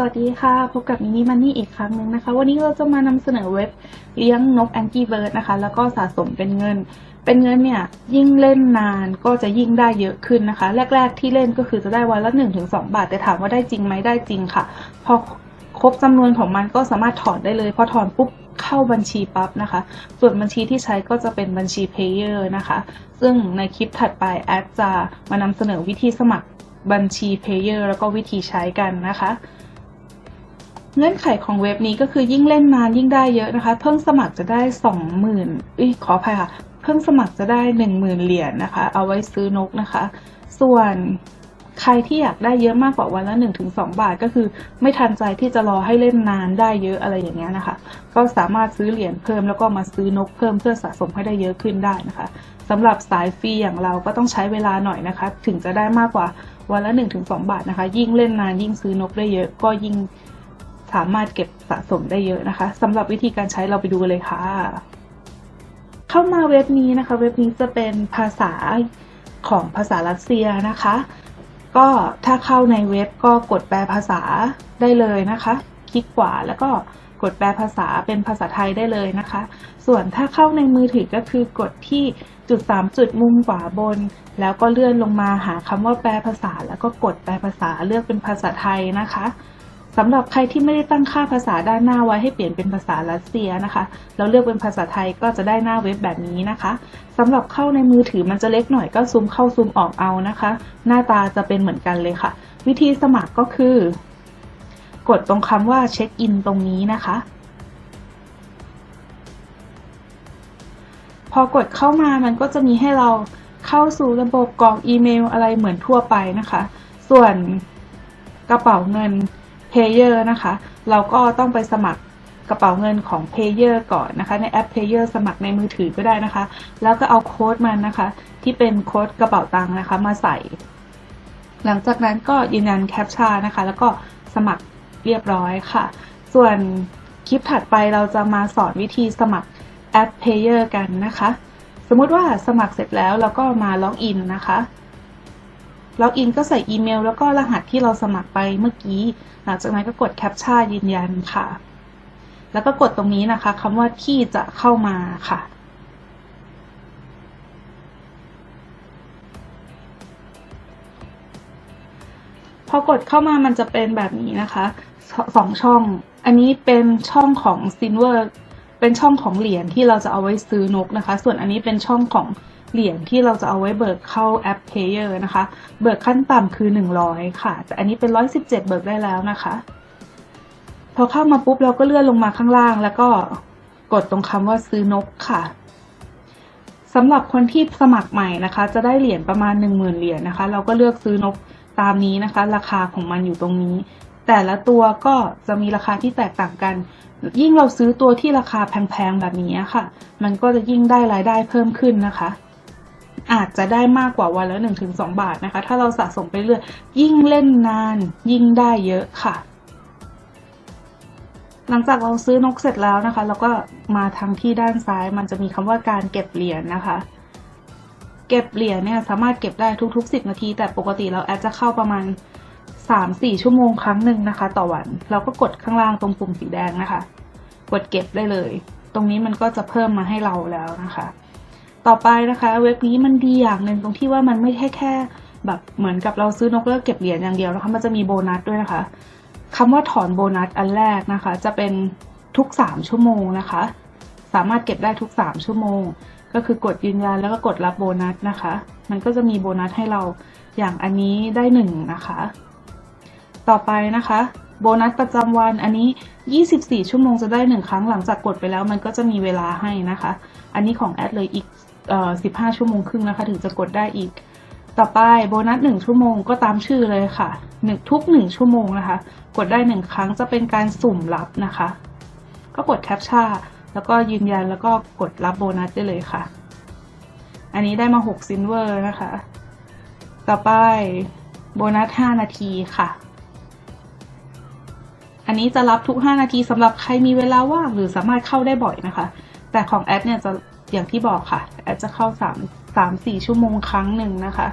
สวัสดีค่ะ พบกับมินิมันนี่อีกครั้งหนึ่งนะคะ วันนี้เราจะมานำเสนอเว็บเลี้ยงนกแองกี้เบิร์ดนะคะ แล้วก็สะสมเป็นเงิน เป็นเงินเนี่ยยิ่งเล่นนานก็จะยิ่งได้เยอะขึ้นนะคะ แรก ๆ ที่เล่นก็คือจะได้วันละ1นถึงสบาท แต่ถามว่าได้จริงไหมได้จริงค่ะ พอครบจำนวนของมันก็สามารถถอนได้เลย พอถอนปุ๊บเข้าบัญชีปั๊บนะคะ ส่วนบัญชีที่ใช้ก็จะเป็นบัญชี Payer นะคะ ซึ่งในคลิปถัดไปแอดจะมานำเสนอวิธีสมัครบัญชี Payer แล้วก็วิธีใช้กันนะคะ เงื่อนไขของเว็บนี้ก็คือยิ่งเล่นนานยิ่งได้เยอะนะคะ เพิ่งสมัครจะได้สองหมื่นอ้ยขออภัยค่ะ เพิ่งสมัครจะได้หนึ่งหมื่นเหรียญนะคะ เอาไว้ซื้อนกนะคะ ส่วนใครที่อยากได้เยอะมากกว่าวันละ1นถึงสบาท ก็คือไม่ทันใจที่จะรอให้เล่นนานได้เยอะอะไรอย่างเงี้ยนะคะ ก็สามารถซื้อเหรียญเพิ่มแล้วก็มาซื้อนกเพิ่มเพื่อสะสมให้ได้เยอะขึ้นได้นะคะสำหรับสายฟรีอย่างเราก็ต้องใช้เวลาหน่อยนะคะ ถึงจะได้มากกว่าวันละ1นถึงสบาทนะคะ ยิ่งเล่นนานยิ่งซื้อนกได้เยอะก็ยิ่ง สามารถเก็บสะสมได้เยอะนะคะสำหรับวิธีการใช้เราไปดูเลยค่ะ เข้ามาเว็บนี้นะคะ เว็บนี้จะเป็นภาษาของภาษารัสเซียนะคะ ก็ถ้าเข้าในเว็บก็กดแปลภาษาได้เลยนะคะ คลิกขวาแล้วก็กดแปลภาษาเป็นภาษาไทยได้เลยนะคะ ส่วนถ้าเข้าในมือถือก็คือกดที่จุด 3 จุดมุมขวาบน แล้วก็เลื่อนลงมาหาคำว่าแปลภาษา แล้วก็กดแปลภาษาเลือกเป็นภาษาไทยนะคะ สำหรับใครที่ไม่ได้ตั้งค่าภาษาด้านหน้าไว้ให้เปลี่ยนเป็นภาษารัสเซียนะคะ เราเลือกเป็นภาษาไทยก็จะได้หน้าเว็บแบบนี้นะคะสำหรับเข้าในมือถือมันจะเล็กหน่อยก็ซูมเข้าซูมออกเอานะคะ หน้าตาจะเป็นเหมือนกันเลยค่ะ วิธีสมัครก็คือ กดตรงคำว่าเช็คอินตรงนี้นะคะ พอกดเข้ามามันก็จะมีให้เราเข้าสู่ระบบกรอกอีเมลอะไรเหมือนทั่วไปนะคะ ส่วนกระเป๋าเงิน Payer นะคะ เราก็ต้องไปสมัครกระเป๋าเงินของ Payer ก่อนนะคะ ในแอป Payer สมัครในมือถือก็ได้นะคะ แล้วก็เอาโค้ดมันนะคะ ที่เป็นโค้ดกระเป๋าตังค์นะคะ มาใส่ หลังจากนั้นก็ยืนยันแคปชั่นนะคะ แล้วก็สมัครเรียบร้อยค่ะ ส่วนคลิปถัดไปเราจะมาสอนวิธีสมัครแอป Payer กันนะคะ สมมติว่าสมัครเสร็จแล้วเราก็มาล็อกอินนะคะ ล็อกอินก็ใส่อีเมล แล้วก็รหัสที่เราสมัครไปเมื่อกี้ หลังจากนั้นก็กดแคปชั่นยืนยันค่ะ แล้วก็กดตรงนี้นะคะคำว่าที่จะเข้ามาค่ะพอกดเข้ามามันจะเป็นแบบนี้นะคะสองช่อง อันนี้เป็นช่องของ Silver เป็นช่องของเหรียญที่เราจะเอาไว้ซื้อนกนะคะ ส่วนอันนี้เป็นช่องของ เหรียญที่เราจะเอาไว้เบิกเข้าแอป Payer นะคะ เบิกขั้นต่ำคือ 100 ค่ะ แต่อันนี้เป็น 117 เบิกได้แล้วนะคะ พอเข้ามาปุ๊บเราก็เลื่อนลงมาข้างล่าง แล้วก็กดตรงคำว่าซื้อนกค่ะสำหรับคนที่สมัครใหม่นะคะ จะได้เหรียญประมาณ 10,000 เหรียญนะคะ เราก็เลือกซื้อนกตามนี้นะคะ ราคาของมันอยู่ตรงนี้ แต่ละตัวก็จะมีราคาที่แตกต่างกัน ยิ่งเราซื้อตัวที่ราคาแพงๆแบบนี้ค่ะ มันก็จะยิ่งได้รายได้เพิ่มขึ้นนะคะ อาจจะได้มากกว่าวันละ 1-2 บาทนะคะ ถ้าเราสะสมไปเรื่อยยิ่งเล่นนาน ยิ่งได้เยอะค่ะ หลังจากเราซื้อนกเสร็จแล้วนะคะ เราก็มาทางที่ด้านซ้ายมันจะมีคำว่าการเก็บเหรียญนะคะเก็บเหรียญเนี่ยสามารถเก็บได้ทุกๆ 10 นาที แต่ปกติเราแอดจะเข้าประมาณ 3-4 ชั่วโมงครั้งหนึ่งนะคะ ต่อวัน เราก็กดข้างล่างตรงปุ่มสีแดงนะคะ กดเก็บได้เลย ตรงนี้มันก็จะเพิ่มมาให้เราแล้วนะคะ ต่อไปนะคะเว็บนี้มันดีอย่างหนึ่งตรงที่ว่ามันไม่ใช่แค่แบบเหมือนกับเราซื้อนกแล้วเก็บเหรียญอย่างเดียวนะคะมันจะมีโบนัสด้วยนะคะคำว่าถอนโบนัสอันแรกนะคะ จะเป็นทุก 3 ชั่วโมงนะคะ สามารถเก็บได้ทุก 3 ชั่วโมง ก็คือกดยืนยันแล้วก็กดรับโบนัสนะคะ มันก็จะมีโบนัสให้เราอย่างอันนี้ได้หนึ่งนะคะ ต่อไปนะคะ โบนัสประจำวันอันนี้ 24 ชั่วโมงจะได้หนึ่งครั้งหลังจากกดไปแล้ว มันก็จะมีเวลาให้นะคะ อันนี้ของแอดเลยอีก 15ชั่วโมงครึ่งนะคะ ถึงจะกดได้อีก ต่อไปโบนัส1ชั่วโมงก็ตามชื่อเลยค่ะหนึ่งทุก1ชั่วโมงนะคะ กดได้1ครั้งจะเป็นการสุ่มรับนะคะ ก็กดแคปชั่นแล้วก็ยืนยันแล้วก็กดรับโบนัสได้เลยค่ะ อันนี้ได้มา6ซินเวอร์นะคะ ต่อไปโบนัส 5 นาทีค่ะ อันนี้จะรับทุก 5 นาทีสำหรับใครมีเวลาว่างหรือสามารถเข้าได้บ่อยนะคะ แต่ของแอดเนี่ยจะ อย่างที่บอกค่ะ แอดจะเข้า3 3 4 ชั่วโมงครั้งหนึ่งนะคะ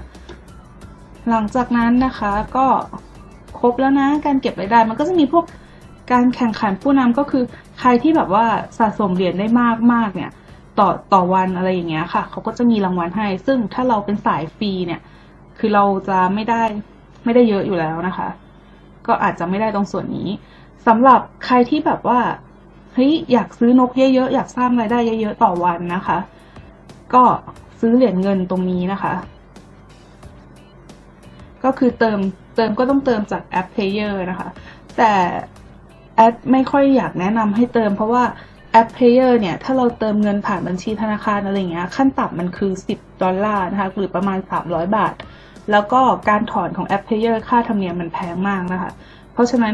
หลังจากนั้นนะคะก็ครบแล้วนะการเก็บรายได้ มันก็จะมีพวกการแข่งขันผู้นำก็คือใครที่แบบว่าสะสมเหรียญได้มากมากเนี่ยต่อต่อวันอะไรอย่างเงี้ยค่ะเขาก็จะมีรางวัลให้ ซึ่งถ้าเราเป็นสายฟรีเนี่ย คือเราจะไม่ได้ไม่ได้เยอะอยู่แล้วนะคะ ก็อาจจะไม่ได้ตรงส่วนนี้สำหรับใครที่แบบว่า เฮ้ยอยากซื้อนกเยอะๆอยากสร้างรายได้เยอะๆต่อวันนะคะ ก็ซื้อเหรียญเงินตรงนี้นะคะ ก็คือเติมเติมก็ต้องเติมจากแอป Player นะคะ แต่แอดไม่ค่อยอยากแนะนำให้เติมเพราะว่าแอป Player เนี่ย ถ้าเราเติมเงินผ่านบัญชีธนาคารอะไรเงี้ย ขั้นต่ำมันคือ 10 ดอลลาร์นะคะ หรือประมาณ 300 บาท แล้วก็การถอนของแอป Player ค่าธรรมเนียมมันแพงมากนะคะ เพราะฉะนั้น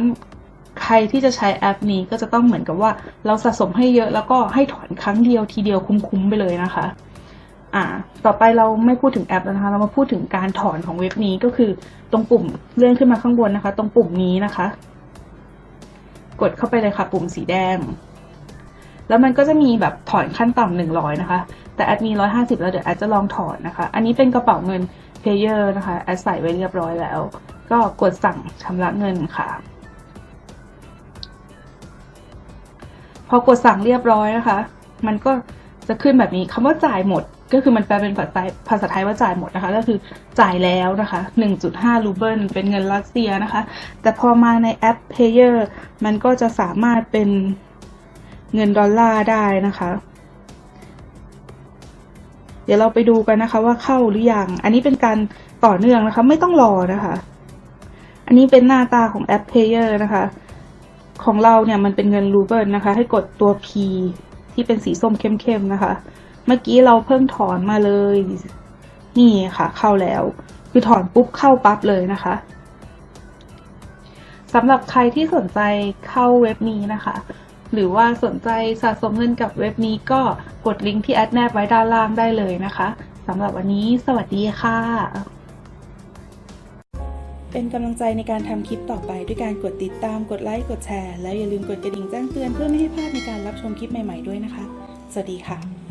รที่จะใช้แอปนี้ก็จะต้องเหมือนกับว่าเราสะสมให้เยอะแล้วก็ให้ถอนครั้งเดียวทีเดียวคุ้มๆไปเลยนะคะ อ่า ต่อไปเราไม่พูดถึงแอปแล้วนะคะ เรามาพูดถึงการถอนของเว็บนี้ก็คือตรงปุ่มเลื่อนขึ้นมาข้างบนนะคะ ตรงปุ่มนี้นะคะ กดเข้าไปเลยค่ะ ปุ่มสีแดง แล้วมันก็จะมีแบบถอนขั้นต่ำหนึ่งร้อยนะคะ แต่แอดมีร้อยห้าสิบแล้วเดี๋ยวแอดจะลองถอนนะคะ อันนี้เป็นกระเป๋าเงิน Payer นะคะ แอดใส่ไว้เรียบร้อยแล้ว ก็กดสั่งชำระเงินค่ะ พอกดสั่งเรียบร้อยนะคะ มันก็จะขึ้นแบบนี้คำว่าจ่ายหมด ก็คือมันแปลเป็นภาษาไทยภาษาไทยว่าจ่ายหมดนะคะ ก็คือจ่ายแล้วนะคะ 1.5 รูเบิลเป็นเงินรัสเซียนะคะ แต่พอมาในแอป Payer มันก็จะสามารถเป็นเงินดอลลาร์ได้นะคะ เดี๋ยวเราไปดูกันนะคะว่าเข้าหรือยัง อันนี้เป็นการต่อเนื่องนะคะ ไม่ต้องรอนะคะ อันนี้เป็นหน้าตาของแอป Payer นะคะ ของเราเนี่ยมันเป็นเงินรูเบิลนะคะ ให้กดตัว P ที่เป็นสีส้มเข้มๆนะคะ เมื่อกี้เราเพิ่งถอนมาเลย นี่ค่ะ เข้าแล้ว คือถอนปุ๊บเข้าปั๊บเลยนะคะสำหรับใครที่สนใจเข้าเว็บนี้นะคะ หรือว่าสนใจสะสมเงินกับเว็บนี้ก็กดลิงก์ที่แอดแนบไว้ด้านล่างได้เลยนะคะสำหรับวันนี้สวัสดีค่ะ เป็นกำลังใจในการทำคลิปต่อไปด้วยการกดติดตาม กดไลค์ กดแชร์ แล้วอย่าลืมกดกระดิ่งแจ้งเตือนเพื่อไม่ให้พลาดในการรับชมคลิปใหม่ๆด้วยนะคะ สวัสดีค่ะ